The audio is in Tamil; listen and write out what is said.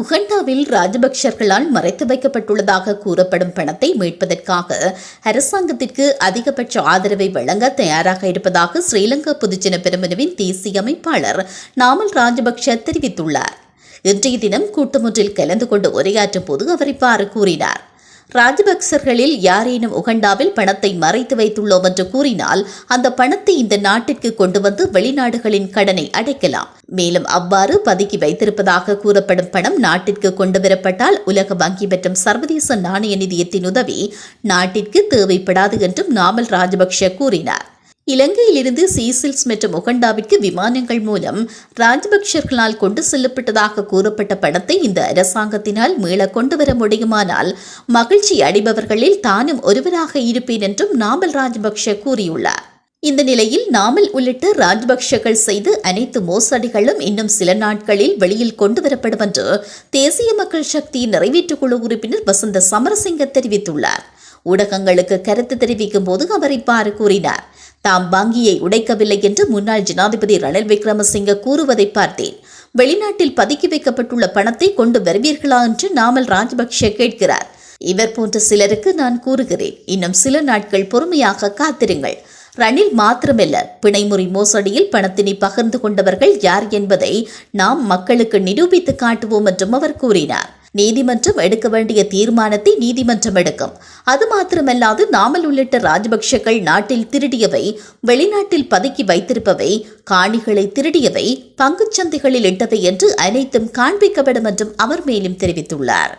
உகண்டாவில் ராஜபக்சர்களால் மறைத்து வைக்கப்பட்டுள்ளதாக கூறப்படும் பணத்தை மீட்பதற்காக அரசாங்கத்திற்கு அதிகபட்ச ஆதரவை வழங்க தயாராக இருப்பதாக ஸ்ரீலங்கா பொதுஜன பெருமனவின் தேசிய அமைப்பாளர் நாமல் ராஜபக்ஷ தெரிவித்துள்ளார். இன்றைய தினம் கூட்டமொன்றில் கலந்து கொண்டு உரையாற்றும் போது அவர் இவ்வாறு கூறினார். ராஜபக்சர்களில் யாரேனும் உகண்டாவில் பணத்தை மறைத்து வைத்துள்ளோம் என்று கூறினால் அந்த பணத்தை இந்த நாட்டிற்கு கொண்டு வந்து வெளிநாடுகளின் கடனை அடைக்கலாம். மேலும் அவ்வாறு பதுக்கி வைத்திருப்பதாக கூறப்படும் பணம் நாட்டிற்கு கொண்டு வரப்பட்டால் உலக வங்கி மற்றும் சர்வதேச நாணய நிதியத்தின் உதவி நாட்டிற்கு தேவைப்படாது என்றும் நாமல் ராஜபக்ஷ கூறினார். இலங்கையிலிருந்து சீசில்ஸ் மற்றும் உகண்டாவிற்கு விமானங்கள் மூலம் ராஜபக்சர்களால் கொண்டு செல்லப்பட்டதாக கூறப்பட்ட பணத்தை இந்த அரசாங்கத்தினால் மீள கொண்டு வர முடியுமானால் மகிழ்ச்சி அடைபவர்களில் தானும் ஒருவராக இருப்பேன் என்றும் நாமல் ராஜபக்ஷ கூறியுள்ளார். இந்த நிலையில் நாமல் உள்ளிட்ட ராஜபக்ஷகள் செய்த அனைத்து மோசடிகளும் இன்னும் சில நாட்களில் வெளியில் கொண்டு வரப்படும் என்று தேசிய மக்கள் சக்தி நிறைவேற்றுக் குழு உறுப்பினர் வசந்த சமரசிங்க தெரிவித்துள்ளார். ஊடகங்களுக்கு கருத்து தெரிவிக்கும் போது அவர் இவ்வாறு கூறினார். தாம் வங்கியை உடைக்கவில்லை என்று முன்னாள் ஜனாதிபதி ரணில் விக்ரமசிங்க கூறுவதை பார்த்தேன். வெளிநாட்டில் பதுக்கி வைக்கப்பட்டுள்ள பணத்தை கொண்டு வருவீர்களா என்று நாமல் ராஜபக்ஷ கேட்கிறார். இவர் போன்ற சிலருக்கு நான் கூறுகிறேன். இன்னும் சில நாட்கள் பொறுமையாக காத்திருங்கள். ரணில் மாத்திரமல்ல பிணைமுறி மோசடியில் பணத்தினை பகிர்ந்து கொண்டவர்கள் யார் என்பதை நாம் மக்களுக்கு நிரூபித்து காட்டுவோம் என்றும் அவர் கூறினார். நீதிமன்றம் எடுக்க வேண்டிய தீர்மானத்தை நீதிமன்றம் எடுக்கும். அது மாத்திரமல்லாது நாமல் உள்ளிட்ட ராஜபக்ஷகள் நாட்டில் திருடியவை வெளிநாட்டில் பதுக்கி வைத்திருப்பவை காணிகளை திருடியவை பங்குச்சந்தைகளில் இட்டவை என்று அனைத்தும் காண்பிக்கப்படும் என்றும் அவர் மேலும் தெரிவித்துள்ளார்.